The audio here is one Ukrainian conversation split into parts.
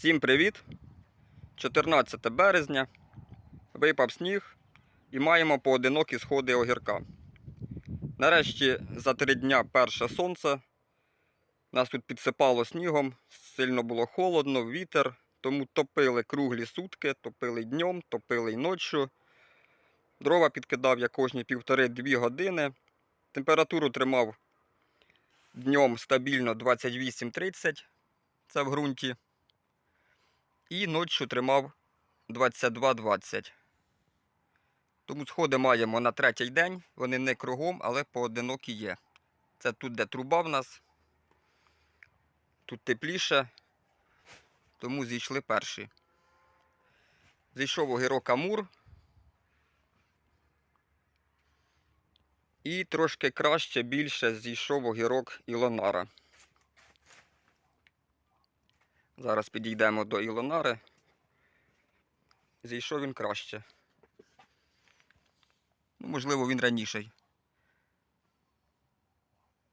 Всім привіт! 14 березня. Випав сніг і маємо поодинокі сходи огірка. Нарешті за три дня перше сонце. Нас тут підсипало снігом, сильно було холодно, вітер, тому топили круглі сутки, топили днем, топили й ночі. Дрова підкидав я кожні півтори-дві години. Температуру тримав днем стабільно 28-30, це в ґрунті. І ночі тримав 22-20. Тому сходи маємо на третій день. Вони не кругом, але поодинокі є. Це тут, де труба в нас. Тут тепліше, тому зійшли перші. Зійшов огірок Амур. І трошки краще, більше зійшов огірок Ілонара. Зараз підійдемо до Ілонари. Зійшов він краще. Ну, можливо, він раніший.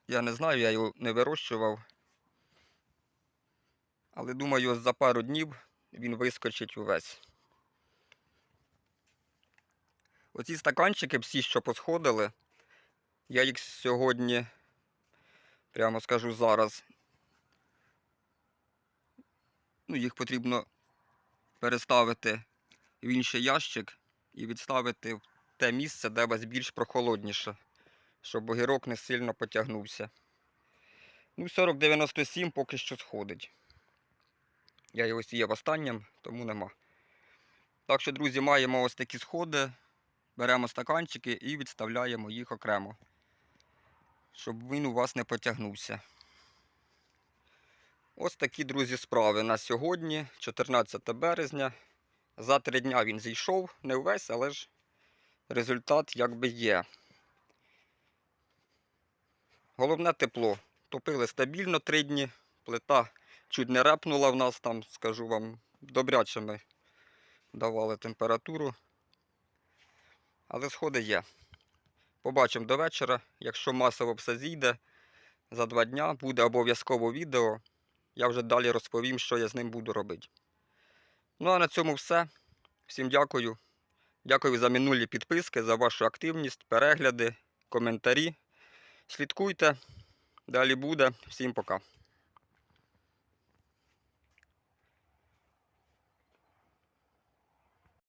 Я не знаю, я його не вирощував. Але думаю, за пару днів він вискочить увесь. Оці стаканчики всі, що посходили, я їх сьогодні, прямо скажу зараз, ну, їх потрібно переставити в інший ящик і відставити в те місце, де у вас більш прохолодніше, щоб огірок не сильно потягнувся. Ну, 40-97 поки що сходить. Я його сіяв останнім, тому нема. Так що, друзі, маємо ось такі сходи. Беремо стаканчики і відставляємо їх окремо, щоб він у вас не потягнувся. Ось такі, друзі, справи на сьогодні, 14 березня. За три дня він зійшов, не увесь, але ж результат якби є. Головне тепло. Топили стабільно три дні, плита чуть не репнула в нас там, скажу вам, добряче ми давали температуру. Але сходи є. Побачимо до вечора. Якщо масово все зійде, за два дня буде обов'язково відео. Я вже далі розповім, що я з ним буду робити. Ну а на цьому все. Всім дякую. Дякую за минулі підписки, за вашу активність, перегляди, коментарі. Слідкуйте. Далі буде. Всім пока.